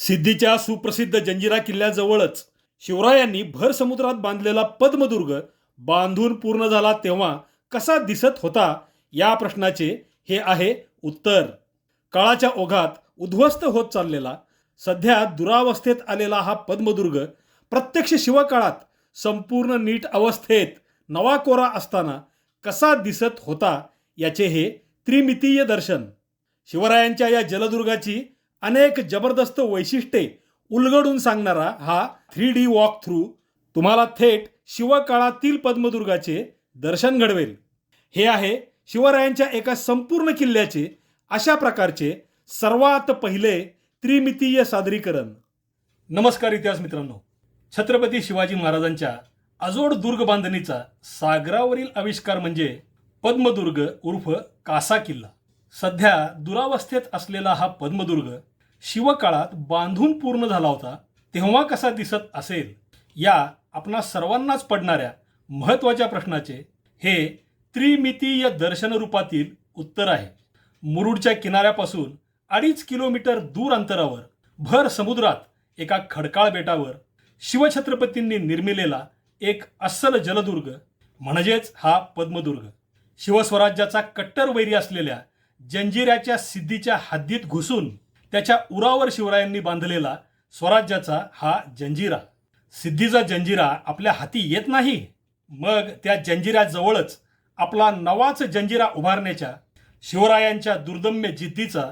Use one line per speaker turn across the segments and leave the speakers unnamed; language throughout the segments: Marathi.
सिद्धीच्या सुप्रसिद्ध जंजिरा किल्ल्याजवळच शिवरायांनी भर समुद्रात बांधलेला पद्मदुर्ग बांधून पूर्ण झाला तेव्हा कसा दिसत होता या प्रश्नाचे हे आहे उत्तर. काळाच्या ओघात उद्ध्वस्त होत चाललेला सध्या दुरावस्थेत आलेला हा पद्मदुर्ग प्रत्यक्ष शिवकाळात संपूर्ण नीट अवस्थेत नवा कोरा असताना कसा दिसत होता याचे हे त्रिमितीय दर्शन. शिवरायांच्या या जलदुर्गाची अनेक जबरदस्त वैशिष्ट्ये उलगडून सांगणारा हा थ्री डी वॉक थ्रू तुम्हाला थेट शिवकाळातील पद्मदुर्गाचे दर्शन घडवेल. हे आहे शिवरायांच्या एका संपूर्ण किल्ल्याचे अशा प्रकारचे सर्वात पहिले त्रिमितीय सादरीकरण. नमस्कार इतिहास मित्रांनो. छत्रपती शिवाजी महाराजांच्या अजोड दुर्ग बांधणीचा सागरावरील आविष्कार म्हणजे पद्मदुर्ग उर्फ कासा किल्ला. सध्या दुरावस्थेत असलेला हा पद्मदुर्ग शिवकाळात बांधून पूर्ण झाला होता तेव्हा कसा दिसत असेल? या आपणा सर्वांनाच पडणाऱ्या महत्त्वाच्या प्रश्नाचे हे त्रिमितीय दर्शन रूपातील उत्तर आहे. मुरुडच्या किनाऱ्यापासून अडीच किलोमीटर दूर अंतरावर भर समुद्रात एका खडकाळ बेटावर शिवछत्रपतींनी निर्मिलेला एक अस्सल जलदुर्ग म्हणजेच हा पद्मदुर्ग. शिवस्वराज्याचा कट्टर वैरी असलेल्या जंजिऱ्याच्या सिद्धीच्या हद्दीत घुसून त्याच्या उरावर शिवरायांनी बांधलेला स्वराज्याचा हा जंजिरा. सिद्धीचा जंजिरा आपल्या हाती येत नाही. मग त्या जंजिराजवळच आपला नवाच जंजिरा उभारण्याच्या शिवरायांच्या दुर्दम्य जिद्दीचा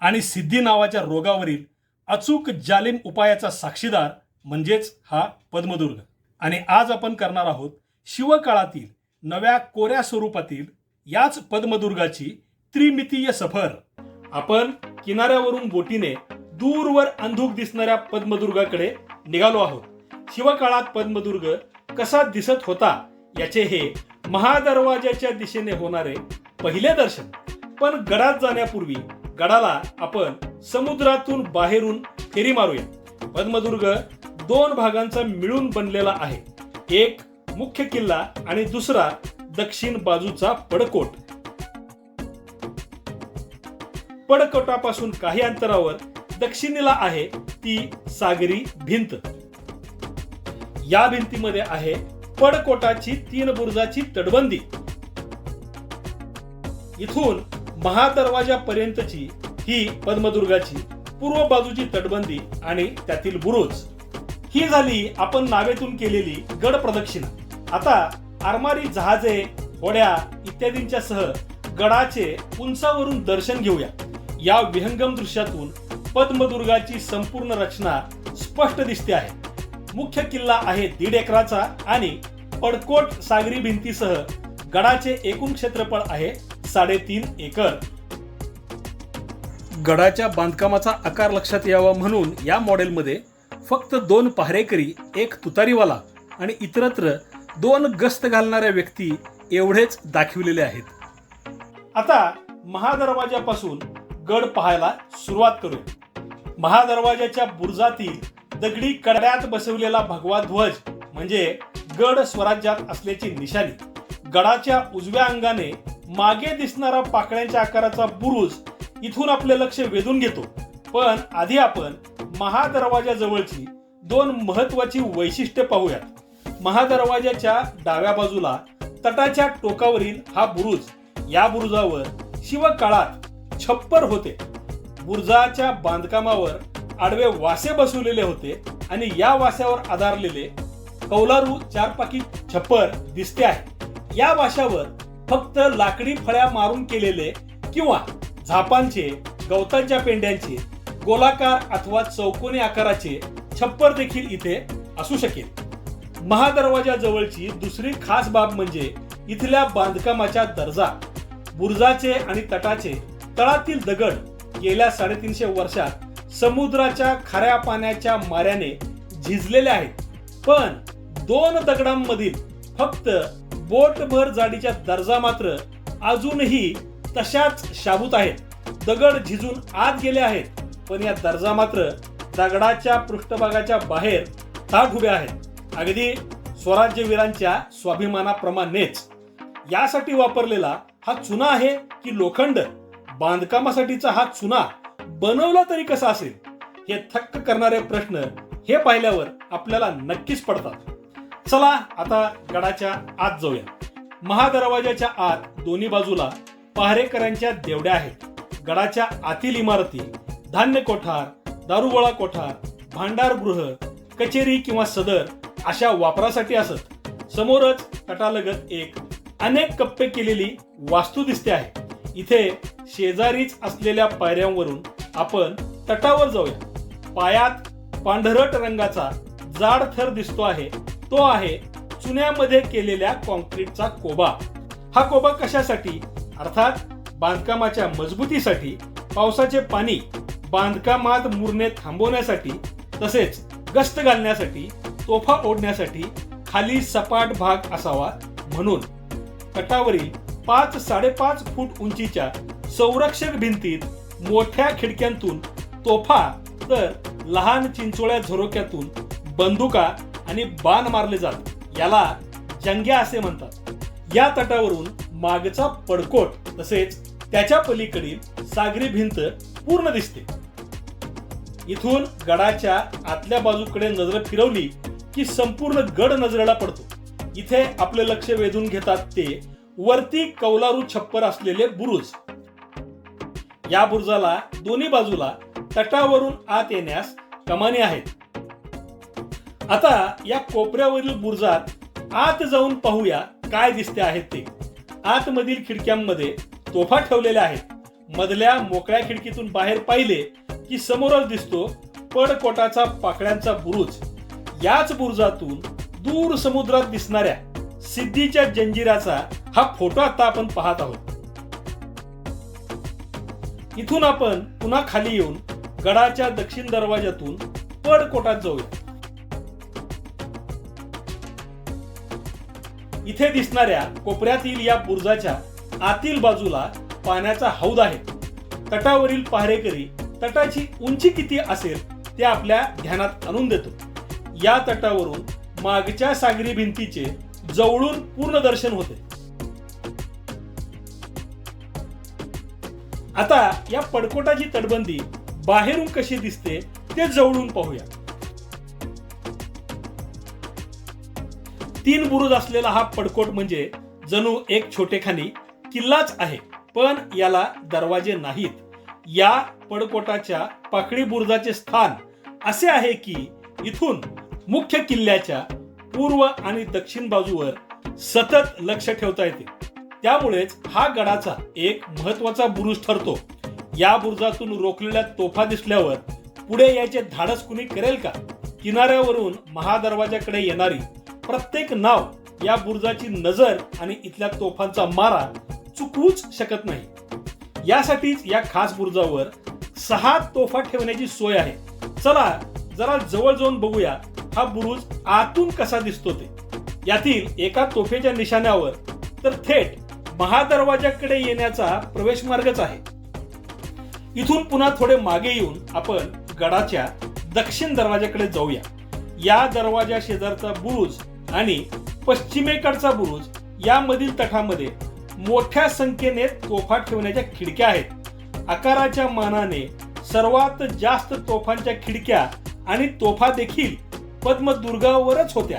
आणि सिद्धी नावाच्या रोगावरील अचूक जालिम उपायाचा साक्षीदार म्हणजेच हा पद्मदुर्ग. आणि आज आपण करणार आहोत शिवकाळातील नव्या कोऱ्या स्वरूपातील याच पद्मदुर्गाची त्रिमितीय सफर. आपण किनाऱ्यावरून बोटीने दूरवर अंधुक दिसणाऱ्या पद्मदुर्गाकडे निघालो आहोत. शिवकाळात पद्मदुर्ग कसा दिसत होता याचे हे महादरवाजाच्या दिशेने होणारे पहिले दर्शन. पण गडात जाण्यापूर्वी गडाला आपण समुद्रातून बाहेरून फेरी मारूया. पद्मदुर्ग दोन भागांचा मिळून बनलेला आहे. एक मुख्य किल्ला आणि दुसरा दक्षिण बाजूचा पडकोट. पडकोटापासून काही अंतरावर दक्षिणेला आहे ती सागरी भिंत. या भिंतीमध्ये आहे पडकोटाची तीन बुरुजाची तटबंदी. इथून महादरवाजापर्यंतची ही पद्मदुर्गाची पूर्व बाजूची तटबंदी आणि त्यातील बुरुज. ही झाली आपण नावेतून केलेली गड प्रदक्षिणा. आता आरमारी जहाजे होड्या इत्यादींच्या सह गडाचे उंचावरून दर्शन घेऊया. या विहंगम दृश्यातून पद्मदुर्गाची संपूर्ण रचना स्पष्ट दिसते आहे. मुख्य किल्ला आहे दीड एकराचा आणि पडकोट सागरी भिंतीसह गडाचे एकूण क्षेत्रफळ आहे साडेतीन एकर. गडाच्या बांधकामाचा आकार लक्षात यावा म्हणून या मॉडेलमध्ये फक्त दोन पहारेकरी एक तुतारीवाला आणि इतरत्र दोन गस्त घालणाऱ्या व्यक्ती एवढेच दाखविलेले आहेत. आता महादरवाजापासून गड पाहायला सुरुवात करू. महादरवाजाच्या बुरुजातील दगडी कड्यात बसवलेला भगवा ध्वज म्हणजे गड स्वराज्यात असल्याची निशाणी. गडाच्या उजव्या अंगाने मागे दिसणारा पाकळ्यांच्या आकाराचा बुरुज इथून आपले लक्ष वेधून घेतो. पण आधी आपण महादरवाजाजवळची दोन महत्वाची वैशिष्ट्ये पाहूयात. महादरवाजाच्या डाव्या बाजूला तटाच्या टोकावरील हा बुरुज या बुरुजावर शिवकाळात छप्पर होते. बुर्जाच्या बांधकामावर आडवे वासे बसवलेले होते आणि या वास्यावर आधारलेले कौलारू चारपाकी छप्पर दिसते आहे. या वाशावर फक्त लाकडी फळ्या मारून केलेले किंवा झापांचे गवतांच्या पेंड्यांचे गोलाकार अथवा चौकोनी आकाराचे छप्पर देखील इथे असू शकेल. महादरवाजा जवळची दुसरी खास बाब म्हणजे इथल्या बांधकामाच्या दर्जा. बुर्जाचे आणि तटाचे तळातील दगड गेल्या साडेतीनशे वर्षात समुद्राच्या खाऱ्या पाण्याच्या माऱ्याने झिजलेले आहेत. पण दोन दगडांमधील फक्त बोटभर जाडीच्या दर्जा मात्र अजूनही तशाच शाबूत आहेत. दगड झिजून आत गेले आहेत पण या दर्जा मात्र दगडाच्या पृष्ठभागाच्या बाहेर ताट उभ्या आहेत. अगदी स्वराज्यवीरांच्या स्वाभिमानाप्रमाणेच. यासाठी वापरलेला हा चुना आहे की लोखंड? बांधकामासाठीचा हा चुना बनवला तरी कसा असेल? हे थक्क करणारे प्रश्न हे पाहिल्यावर आपल्याला नक्कीच पडतात. चला आता गडाच्या आत जाऊया. महादरवाजाच्या आत दोन्ही बाजूला पहारेकरांच्या देवड्या आहेत. गडाच्या आतील इमारती धान्य कोठार दारुगोळा कोठार भांडारगृह कचेरी किंवा सदर अशा वापरासाठी असत. समोरच तटालगत एक अनेक कप्पे केलेली वास्तू दिसते आहे. इथे शेजारीच असलेल्या पायऱ्यांवरून आपण तटावर जाऊया. पायात पांढरट रंगाचा जाड थर दिसतो आहे. तो आहे चुन्यामध्ये केलेल्या कॉन्क्रीटचा कोबा. हा कोबा कशासाठी? अर्थात बांधकामाच्या मजबूतीसाठी पावसाचे पाणी बांधकामात मुरणे थांबवण्यासाठी तसेच गस्त घालण्यासाठी तोफा ओढण्यासाठी खाली सपाट भाग असावा म्हणून. तटावरील पाच साडेपाच फूट उंचीच्या संरक्षक भिंतीत मोठ्या खिडक्यांतून तोफा तर लहान चिंचोळ्या झरोक्यातून बंदुका आणि बाण मारले जात. याला जंग्या असे म्हणतात. या तटावरून मागचा पडकोट तसेच त्याच्या पलीकडील सागरी भिंत पूर्ण दिसते. इथून गडाच्या आतल्या बाजूकडे नजर फिरवली की संपूर्ण गड नजरेला पडतो. इथे आपले लक्ष वेधून घेतात ते वरती कौलारू छप्पर असलेले बुरुज. या बुरुजाला दोन्ही बाजूला तटावरून आत येण्यास कमानी आहेत. आता या कोपऱ्यावरील बुरुजात आत जाऊन पाहूया काय दिसते आहेत ते. आतमधील खिडक्यांमध्ये तोफा ठेवलेल्या आहेत. मधल्या मोकळ्या खिडकीतून बाहेर पाहिले की समोरच दिसतो पडकोटाचा पाकळ्यांचा बुरुज. याच बुरुजातून दूर समुद्रात दिसणाऱ्या सिद्धीच्या जंजिराचा हा फोटो आता आपण पाहत आहोत. इथून आपण पुन्हा खाली येऊन गडाच्या दक्षिण दरवाज्यातून पडकोटात जाऊया. इथे दिसणाऱ्या कोपऱ्यातील या बुरुजाच्या आतील बाजूला पाण्याचा हौद आहे. तटावरील पहारेकरी तटाची उंची किती असेल ते आपल्या ध्यानात आणून देतो. या तटावरून मागच्या सागरी भिंतीचे जवळून पूर्ण दर्शन होते. आता या पडकोटाची तटबंदी बाहेरून कशी दिसते ते जवळून पाहूया. तीन बुरुज असलेला हा पडकोट म्हणजे जणू एक छोटेखानी किल्लाच आहे पण याला दरवाजे नाहीत. या पडकोटाच्या पाकळी बुरुजाचे स्थान असे आहे की इथून मुख्य किल्ल्याच्या पूर्व आणि दक्षिण बाजूवर सतत लक्ष ठेवता येते. त्यामुळेच हा गडाचा एक महत्त्वाचा बुरुज ठरतो. या बुरुजातून रोखलेल्या तोफा दिसल्यावर पुढे यायचे धाडस कुणी करेल का? किनाऱ्यावरून महादरवाजाकडे येणारी प्रत्येक नाव या बुरुजाची नजर आणि इथल्या तोफांचा मारा चुकवूच शकत नाही. यासाठीच या खास बुरुजावर सहा तोफा ठेवण्याची सोय आहे. चला जरा जवळ जाऊन बघूया हा बुरुज आतून कसा दिसतो ते. यातील एका तोफेच्या निशाण्यावर तर थेट महादरवाजाकडे येण्याचा प्रवेश मार्गच आहे. इथून पुन्हा थोडे मागे येऊन आपण गडाच्या दक्षिण दरवाजाकडे जाऊया. या दरवाजा शेजारचा बुरुज आणि पश्चिमेकडचा बुरुज यामधील तटामध्ये मोठ्या संख्येने तोफा ठेवण्याच्या खिडक्या आहेत. आकाराच्या मानाने सर्वात जास्त तोफांच्या खिडक्या आणि तोफा देखील पद्मदुर्गावरच होत्या.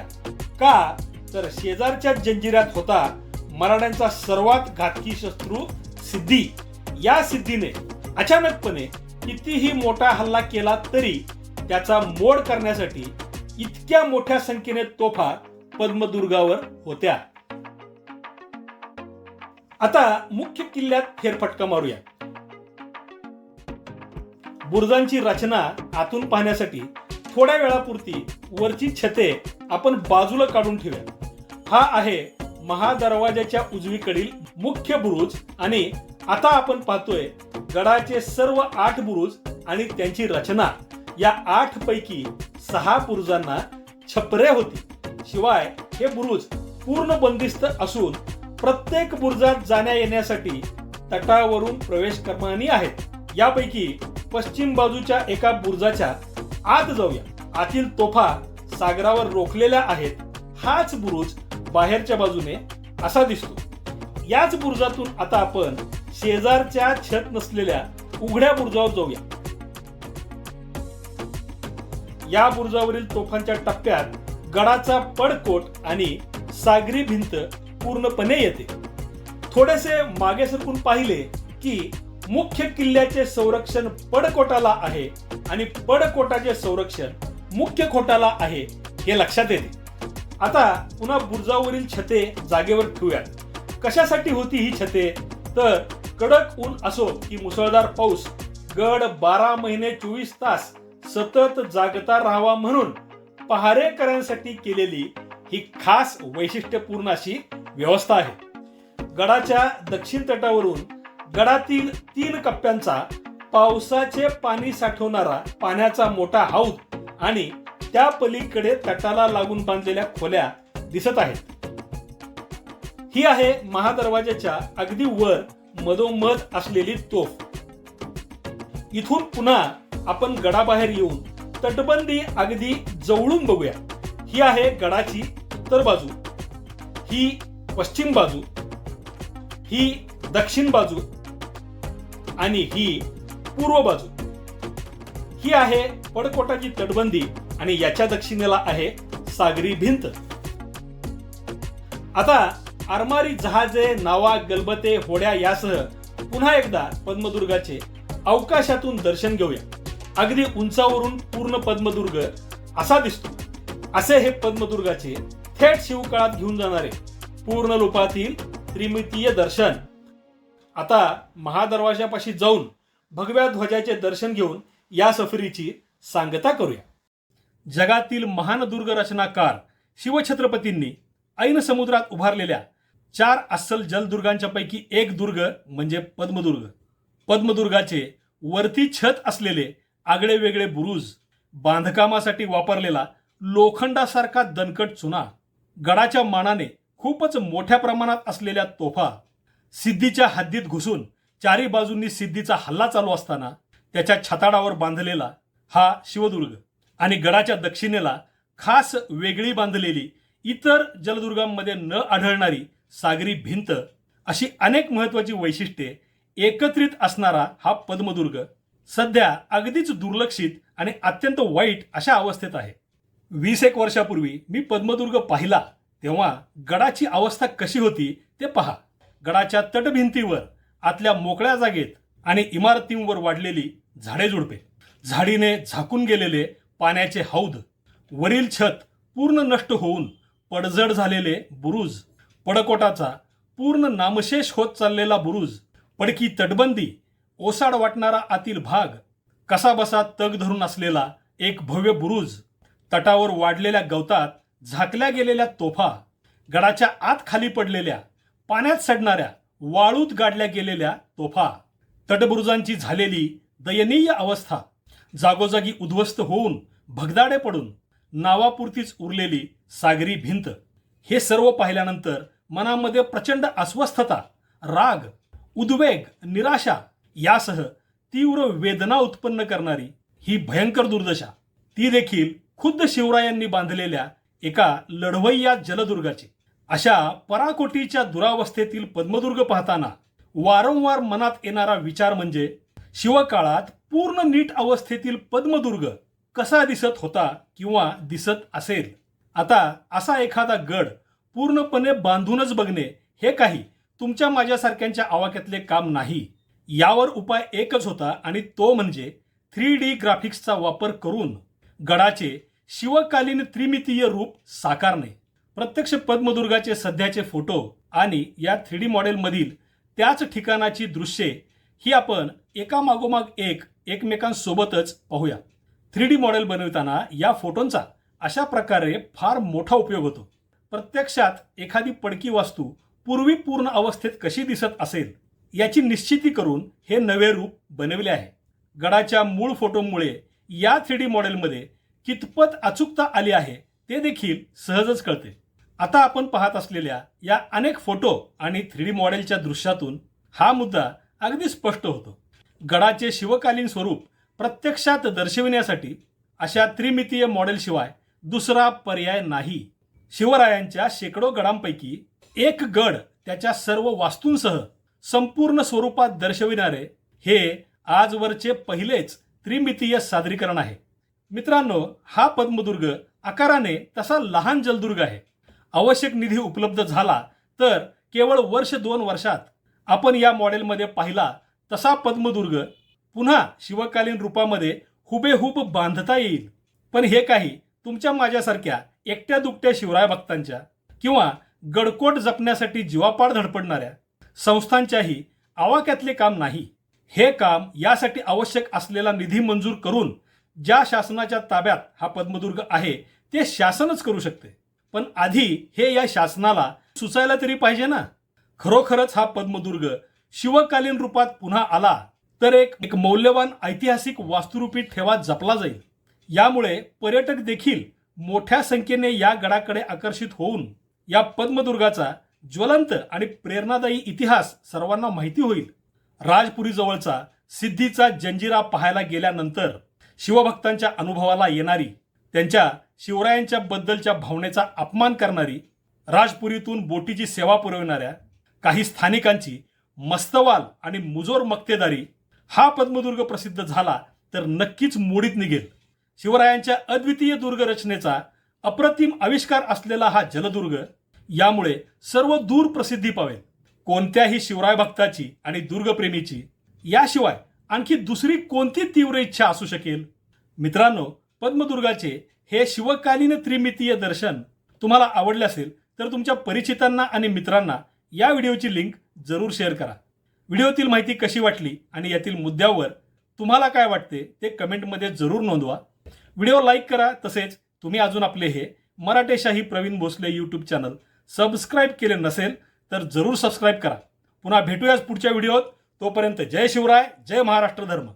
का? तर शेजारच्या जंजिरात होता मराठ्यांचा सर्वात घातकी शत्रू सिद्धी. या सिद्धीने अचानकपणे कितीही मोठा हल्ला केला तरी त्याचा मोड करण्यासाठी इतक्या मोठ्या संख्येने तोफा पद्मदुर्गावर होत्या. आता मुख्य किल्ल्यात फेरफटका मारूया. बुरुजांची रचना आतून पाहण्यासाठी थोड्या वेळापुरती वरची छते आपण बाजूला काढून ठेवूया. हा आहे महादरवाजाच्या उजवीकडील मुख्य बुरुज आणि आता आपण पाहतोय गडाचे सर्व आठ बुरुज आणि त्यांची रचना. या आठ पैकी सहा बुरुजांना छपरे होती. शिवाय हे बुरुज पूर्ण बंदिस्त असून प्रत्येक बुरुजात जाण्या येण्यासाठी तटावरून प्रवेश क्रमांनी आहेत. यापैकी पश्चिम बाजूच्या एका बुरुजाच्या आत जाऊया. आतील तोफा सागरावर रोखलेल्या आहेत. हाच बुरुज बाहेरच्या बाजूने असा दिसतो. याच बुरुजातून आता आपण शेजारच्या छत नसलेल्या उघड्या बुरुजावर जाऊया. या बुरुजावरील तोफांच्या टप्प्यात गडाचा पडकोट आणि सागरी भिंत पूर्णपणे येते. थोडेसे मागे सरकून पाहिले की मुख्य किल्ल्याचे संरक्षण पडकोटाला आहे आणि पडकोटाचे संरक्षण मुख्य खोटाला आहे हे लक्षात येते. आता पुन्हा बुर्जावरील छते जागेवर ठेवूयात. कशासाठी होती ही छते? तर कडक ऊन असो की मुसळधार पाऊस गड बारा महिने चोवीस तास सतत जागता राहावा म्हणून पहारेकऱ्यांसाठी केलेली ही खास वैशिष्ट्यपूर्ण अशी व्यवस्था आहे. गडाच्या दक्षिण तटावरून गडातील तीन कप्प्यांचा पावसाचे पाणी साठवणारा पाण्याचा मोठा हौद आणि त्या पलीकडे तटाला लागून बांधलेल्या खोल्या दिसत आहेत. ही आहे महादरवाजाच्या अगदी वर मधोमध असलेली तोफ. इथून पुन्हा आपण गडाबाहेर येऊन तटबंदी अगदी जवळून बघूया. ही आहे गडाची उत्तर बाजू. ही पश्चिम बाजू. ही दक्षिण बाजू. आणि ही पूर्व बाजू. ही आहे पडकोटाची तटबंदी. आणि याच्या दक्षिणेला आहे सागरी भिंत. आता आरमारी जहाजे नावा गलबते होड्या यासह पुन्हा एकदा पद्मदुर्गाचे अवकाशातून दर्शन घेऊया. अगदी उंचावरून पूर्ण पद्मदुर्ग असा दिसतो. असे हे पद्मदुर्गाचे थेट शिवकाळात घेऊन जाणारे पूर्ण रूपातील त्रिमितीय दर्शन. आता महादरवाजापाशी जाऊन भगव्या ध्वजाचे दर्शन घेऊन या सफरीची सांगता करूया. जगातील महान दुर्ग रचनाकार शिवछत्रपतींनी ऐन समुद्रात उभारलेल्या चार अस्सल जलदुर्गांच्या पैकी एक दुर्ग म्हणजे पद्मदुर्ग. पद्मदुर्गाचे वरती छत असलेले आगळे वेगळे बुरुज बांधकामासाठी वापरलेला लोखंडासारखा दणकट चुना गडाच्या मानाने खूपच मोठ्या प्रमाणात असलेल्या तोफा सिद्धीच्या हद्दीत घुसून चारी बाजूंनी सिद्धीचा हल्ला चालू असताना त्याच्या छताडावर बांधलेला हा शिवदुर्ग. आणि गडाच्या दक्षिणेला खास वेगळी बांधलेली इतर जलदुर्गांमध्ये न आढळणारी सागरी भिंत अशी अनेक महत्वाची वैशिष्ट्ये एकत्रित असणारा हा पद्मदुर्ग सध्या अगदीच दुर्लक्षित आणि अत्यंत वाईट अशा अवस्थेत आहे. वीस एक वर्षापूर्वी मी पद्मदुर्ग पाहिला तेव्हा गडाची अवस्था कशी होती ते पहा. गडाच्या तटभिंतीवर आतल्या मोकळ्या जागेत आणि इमारतींवर वाढलेली झाडे झुडपे. झाडीने झाकून गेलेले पाण्याचे हौद वरील छत पूर्ण नष्ट होऊन पडझड झालेले बुरुज पडकोटाचा पूर्ण नामशेष होत चाललेला बुरुज पडकी तटबंदी ओसाड वाटणारा आतील भाग कसाबसा तग धरून असलेला एक भव्य बुरुज तटावर वाढलेल्या गवतात झाकल्या गेलेल्या तोफा गडाच्या आत खाली पडलेल्या पाण्यात सडणाऱ्या वाळूत गाडल्या गेलेल्या तोफा तटबुरुजांची झालेली दयनीय अवस्था. जागोजागी उद्ध्वस्त होऊन भगदाडे पडून नावापुरतीच उरलेली सागरी भिंत. हे सर्व पाहिल्यानंतर मनामध्ये प्रचंड अस्वस्थता राग उद्वेग निराशा यासह तीव्र वेदना उत्पन्न करणारी ही भयंकर दुर्दशा. ती देखील खुद्द शिवरायांनी बांधलेल्या एका लढवय्या जलदुर्गाची. अशा पराकोटीच्या दुरावस्थेतील पद्मदुर्ग पाहताना वारंवार मनात येणारा विचार म्हणजे शिवकाळात पूर्ण नीट अवस्थेतील पद्मदुर्ग कसा दिसत होता किंवा दिसत असेल? आता असा एखादा गड पूर्णपणे बांधूनच बघणे हे काही तुमच्या माझ्यासारख्यांच्या आवाक्यातले काम नाही. यावर उपाय एकच होता आणि तो म्हणजे थ्री डी ग्राफिक्सचा वापर करून गडाचे शिवकालीन त्रिमितीय रूप साकारणे. प्रत्यक्ष पद्मदुर्गाचे सध्याचे फोटो आणि या थ्री डी मॉडेलमधील त्याच ठिकाणाची दृश्ये ही आपण एका मागोमाग एक एकमेकांसोबतच पाहूया. थ्री डी मॉडेल बनविताना या फोटोंचा अशा प्रकारे फार मोठा उपयोग होतो. प्रत्यक्षात एखादी पडकी वास्तू पूर्वी पूर्ण अवस्थेत कशी दिसत असेल याची निश्चिती करून हे नवे रूप बनविले आहे. गडाच्या मूळ फोटोमुळे या थ्री डी मॉडेलमध्ये कितपत अचूकता आली आहे ते देखील सहजच कळते. आता आपण पाहत असलेल्या या अनेक फोटो आणि थ्री डी मॉडेलच्या दृश्यातून हा मुद्दा अगदी स्पष्ट होतो. गडाचे शिवकालीन स्वरूप प्रत्यक्षात दर्शविण्यासाठी अशा त्रिमितीय मॉडेलशिवाय दुसरा पर्याय नाही. शिवरायांच्या शेकडो गडांपैकी एक गड त्याच्या सर्व वास्तूंसह संपूर्ण स्वरूपात दर्शविणारे हे आजवरचे पहिलेच त्रिमितीय सादरीकरण आहे. मित्रांनो हा पद्मदुर्ग आकाराने तसा लहान जलदुर्ग आहे. आवश्यक निधी उपलब्ध झाला तर केवळ वर्ष दोन वर्षात आपण या मॉडेलमध्ये पाहिला तसा पद्मदुर्ग पुन्हा शिवकालीन रूपामध्ये हुबेहूब बांधता येईल. पण हे काही तुमच्या माझ्यासारख्या एकट्या दुकट्या शिवराय भक्तांच्या किंवा गडकोट जपण्यासाठी जीवापाड धडपडणाऱ्या संस्थांच्याही आवाक्यातले काम नाही. हे काम यासाठी आवश्यक असलेला निधी मंजूर करून ज्या शासनाच्या ताब्यात हा पद्मदुर्ग आहे ते शासनच करू शकते. पण आधी हे या शासनाला सुचायला तरी पाहिजे ना? खरोखरच हा पद्मदुर्ग शिवकालीन रूपात पुन्हा आला तर एक एक मौल्यवान ऐतिहासिक वास्तुरूपी ठेवा जपला जाईल. यामुळे पर्यटक देखील मोठ्या संख्येने या गडाकडे आकर्षित होऊन या पद्मदुर्गाचा ज्वलंत आणि प्रेरणादायी इतिहास सर्वांना माहिती होईल. राजपुरी जवळचा सिद्धीचा जंजिरा पाहायला गेल्यानंतर शिवभक्तांच्या अनुभवाला येणारी त्यांच्या शिवरायांच्या बद्दलच्या भावनेचा अपमान करणारी राजपुरीतून बोटीची सेवा पुरविणाऱ्या काही स्थानिकांची मस्तवाल आणि मुजोर मक्तेदारी हा पद्मदुर्ग प्रसिद्ध झाला तर नक्कीच मोडीत निघेल. शिवरायांच्या अद्वितीय दुर्गरचनेचा अप्रतिम आविष्कार असलेला हा जलदुर्ग यामुळे सर्व दूर प्रसिद्धी पावेल. कोणत्याही शिवराय भक्ताची आणि दुर्गप्रेमीची याशिवाय आणखी दुसरी कोणती तीव्र इच्छा असू शकेल? मित्रांनो पद्मदुर्गाचे हे शिवकालीन त्रिमितीय दर्शन तुम्हाला आवडले असेल तर तुमच्या परिचितांना आणि मित्रांना या व्हिडिओची लिंक जरूर शेअर करा. व्हिडिओतील माहिती कशी वाटली आणि यातील मुद्द्यावर तुम्हाला काय वाटते ते कमेंटमध्ये जरूर नोंदवा. व्हिडिओ लाईक करा तसेच तुम्ही अजून आपले हे Maratheshahi Pravin Bhosale YouTube channel subscribe केले नसेल तर जरूर सबस्क्राईब करा. पुन्हा भेटूयाच पुढच्या व्हिडिओत. तोपर्यंत जय शिवराय जय महाराष्ट्र धर्म.